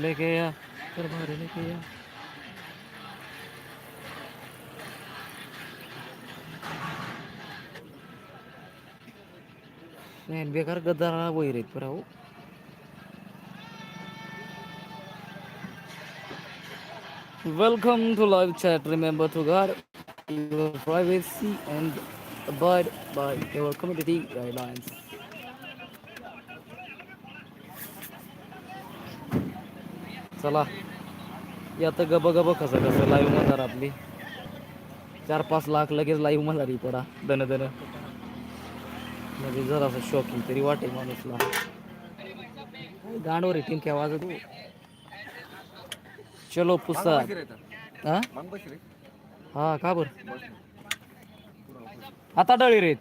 लेके आ फिर बाहर लेके नहीं बेकार गद्दार ना वो ही रहता है. वो welcome to live chat remember to guard privacy and abide by your community guidelines चला. या तर गब गब कसं कसं लाईव्ह मजार आपली? चार पाच लाख लगेच लाईव्ह मजार पडा दन दन म्हणजे जरासं शॉकिंग तरी वाटेल माणूसला. गांडवर आहे टीम केव्हा वाजत. चलो पुसा हा? हा का बर? आता डळी रेत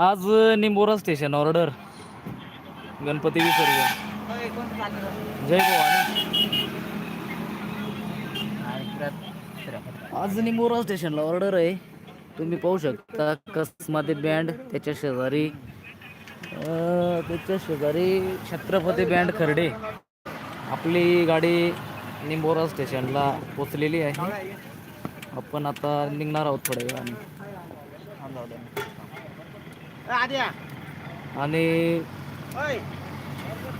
आज निंबोरा स्टेशन ऑर्डर गणपती विसर्जन. जय भवानी आज निंबोरा स्टेशनला ऑर्डर आहे. तुम्ही पाहू शकता कसमध्ये बँड त्याच्या शेजारी त्याच्या शेजारी छत्रपती बँड खर्डे. आपली गाडी निंबोरा स्टेशनला पोचलेली आहे. आपण आता निघणार आहोत थोड्या वेळाने आणि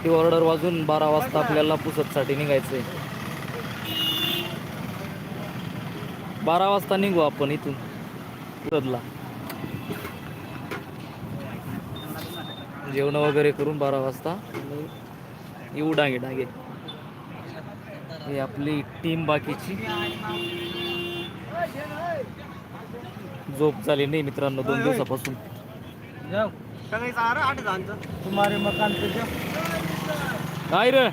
ती ऑर्डर वाजून बारा वाजता आपल्याला पुसतसाठी निघायचंय. बारा वाजता निघू आपण इथून. पुसतला. जेवण वगैरे करून बारा वाजता. येऊ डांगे डांगे. ही आपली टीम बाकीची. झोप झाली नाही मित्रांनो दोन दिवसापासून. सगळे चार आठ जणांचं तुम्हारे मकान त्याच्या काय रे.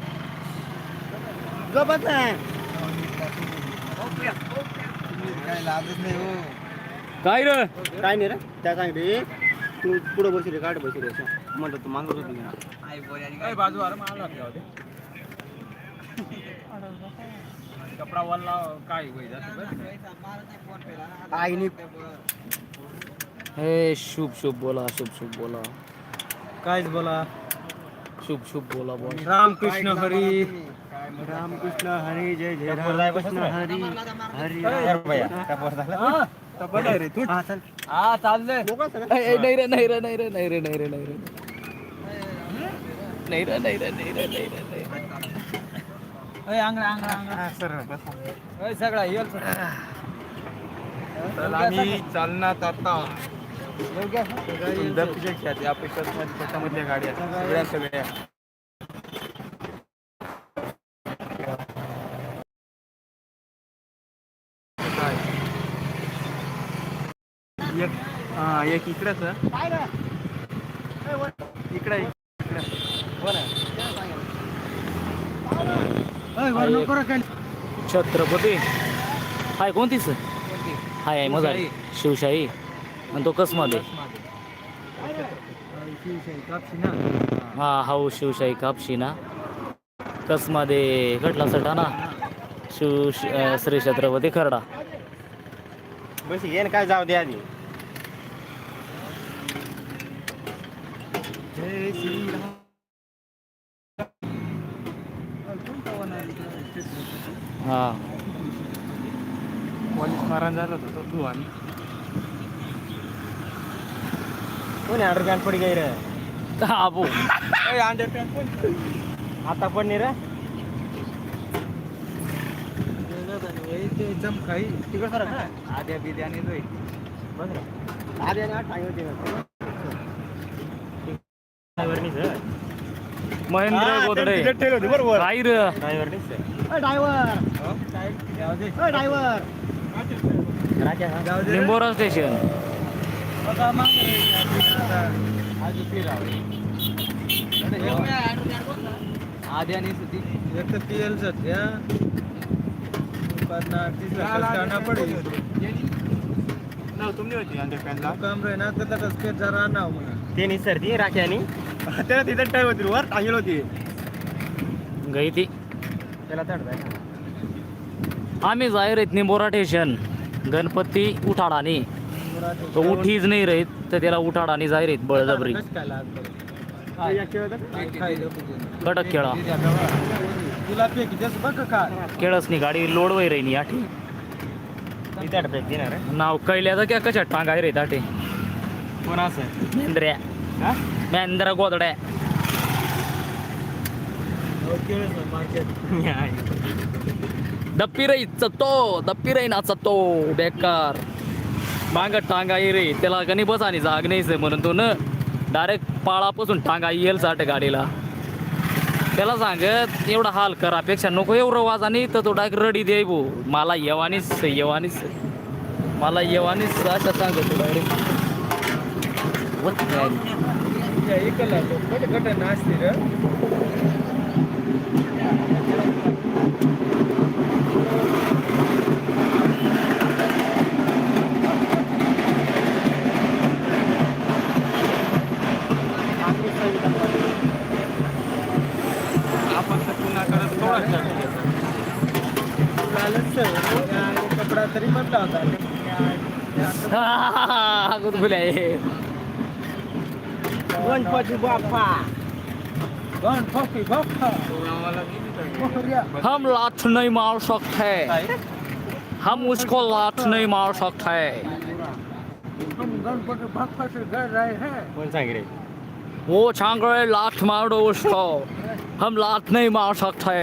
आहे काय लागत नाही हो काय रे त्या सांग तू पुढं बसू रे काढ बसू रे असं. म्हणलं तू मागत काय बाजू आलं कपडा वल्ला काय आईने हे शुभ शुभ बोला शुभ शुभ बोला. कायच बोला. शुभ शुभ बोला बोला. रामकृष्ण हरी. रामकृष्ण हरी जय जय रामकृष्ण हरी हरी रे तू. हा चाललंय ए, नाही रे नाही रे नाही रे नाही रे नाही रे नाही रे. नाही रे नाही रे नाही रे नाही रे नाही रे. सगळा आम्ही चालणार आता. सुंदर अपेक्षा त्याच्यामधल्या गाड्या सगळ्या सगळ्या एक हा एक इकडेच इकडे छत्रपती. हाय कोणतीच हाय आहे मजा शिवशाही. आणि तो कसमध्ये हा हाऊ शिवशाही कापशी ना कसमध्ये कटला सटाणा. शिव श- अं, श्री छत्रपती खरडा. बस येन काय जाऊ दे आधी. हा. पोलीस मारण झालं होतं तू आम्ही कोण अंडर पॅन्ट पडी गाई रे? आबो आता पण नाही रे. आद्या आद्या महेंद्र गोदडे. बरोबर. आई driver. Driver. Limbora station. Adya आणि सुधी एक तर पीएल सध्या पडेल होती काम रे ना तर तसं जरा नाव म्हणा ते नाही राख्यानी त्याला तिथं टाईम होती वर टांगेल होती गई ती त्याला चढताय आम्ही जाहीर आहेत निंबोरा स्टेशन गणपती उठाडानी तो उठीच नाही रहित तर त्याला उठाड आणि जाय आहेत बळजबरी. कडक खेळा. खेळच नाही गाडी लोड वय राहिली आठी. नाव कैल्याचं का कशा टांगाय रे दाटे कोण मेंद्र्या. गोदड्या. दप्पी रही चतो दप्पी राहीन चतो बेकार. माग टांगा ये रे. त्याला कणी बस आणि जाग नाहीच म्हणून तो न डायरेक्ट पाळापासून टांगा येईल चाट गाडीला. त्याला सांगत एवढा हाल करापेक्षा नको एवढं वाज आणि तर तो डायरेक्ट रडी दे भो. मला येवानीच येवानीच मला येवानीच असं सांगत तो डायरेक्ट तरी म्हटला होता आहे गणपती बाप्पा. गणपती बाप्पा. हम लाठ नहीं मार सकते. हम उसको लाठ नहीं मार सकते. हम गणपती बाप्पा से डर रहे हैं. कौन सांग रे? वो छांग रहे लाठ मार दो उसको. हम लाठ नहीं मार सकते.